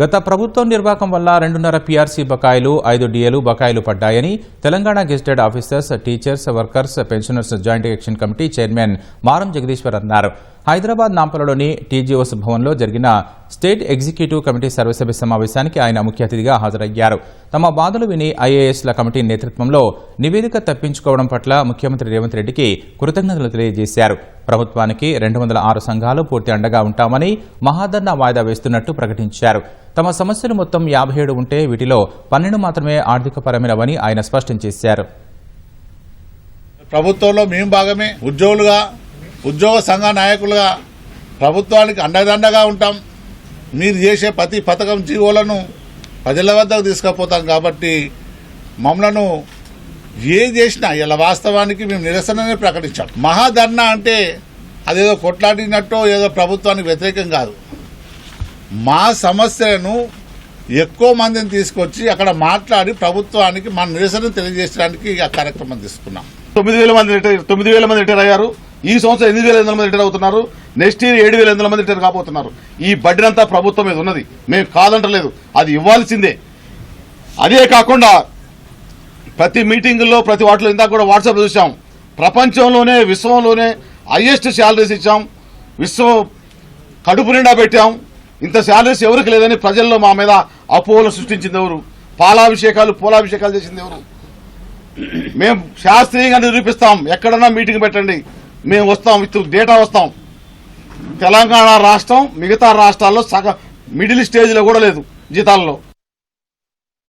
గత ప్రభుత్వం నిర్వాహకం వల్ల రెండున్నర పీఆర్సీ బకాయిలు ఐదు డిఏలు బకాయిలు పడ్డాయని Telangana gazetted officers teachers workers pensioners joint action committee chairman Maram Jagadishwar అన్నారు. హైదరాబాద్ నాంపలలోని టీజీఓస్ భవన్లో జరిగిన స్టేట్ ఎగ్జిక్యూటివ్ కమిటీ సర్వసభ్య సమావేశానికి ఆయన ముఖ్య అతిథిగా హాజరయ్యారు. తమ బాధలు విని ఐఏఎస్ల కమిటీ నేతృత్వంలో నివేదిక తప్పించుకోవడం పట్ల ముఖ్యమంత్రి రేవంత్ రెడ్డికి కృతజ్ఞతలు తెలియజేశారు. ప్రభుత్వానికి రెండు వందల ఆరు సంఘాలు పూర్తి అండగా ఉంటామని మహాధర్నా వాయిదా వేస్తున్నట్టు ప్రకటించారు. తమ సమస్యలు మొత్తం యాభై ఏడు ఉంటే వీటిలో పన్నెండు మాత్రమే ఆర్థికపరమైనవని ఆయన స్పష్టం చేశారు. ప్రభుత్వంలో మేము భాగమే. ఉద్యోగులుగా ఉద్యోగ సంఘ నాయకులుగా ప్రభుత్వానికి అండదండగా ఉంటాం. మీరు చేసే ప్రతి పథకం జీవోలను ప్రజల వద్దకు తీసుకుపోతాం కాబట్టి మమ్మలను ఏ చేసినా ఇలా వాస్తవానికి మేము నిరసననే ప్రకటించాం. మహాధర్నా అంటే అదేదో కొట్లాడినట్టో ఏదో ప్రభుత్వానికి వ్యతిరేకం కాదు. మా సమస్యలను ఎక్కువ మందిని తీసుకొచ్చి అక్కడ మాట్లాడి ప్రభుత్వానికి మన నిరసన తెలియజేయడానికి ఆ కార్యక్రమం తీసుకున్నాం. తొమ్మిది వేల మంది రిటైర్ తొమ్మిది వేల మంది రిటైర్ అయ్యారు. ఈ సంవత్సరం ఎనిమిది వేల ఎనిమిది మంది రిటైర్ అవుతున్నారు. నెక్స్ట్ ఇయర్ ఏడు వేల ఎనిమిది మంది రిటైర్ కాబోతున్నారు. ఈ బడ్డీనంతా ప్రభుత్వం మీద ఉన్నది. మేము కాదంటలేదు. అది ఇవ్వాల్సిందే. అదే కాకుండా ప్రతి మీటింగుల్లో ప్రతి వాటిలో ఇందాక కూడా వాట్సాప్ చూసాం ప్రపంచంలోనే విశ్వంలోనే హైయెస్ట్ శాలరీస్ ఇచ్చాం. విశ్వం కడుపు నిండా పెట్టాం. ఇంత శాలరీస్ ఎవరికి లేదని ప్రజల్లో మా మీద అపోహలు సృష్టించింది ఎవరు? పాలాభిషేకాలు పూలాభిషేకాలు చేసింది ఎవరు? మేము శాస్త్రీయంగా నిరూపిస్తాం. ఎక్కడన్నా మీటింగ్ పెట్టండి. మేము వస్తాం విత్ డేటా వస్తాం. తెలంగాణ రాష్ట్రం మిగతా రాష్ట్రాల్లో సగ మిడిల్ స్టేజ్లో కూడా లేదు జీతాల్లో.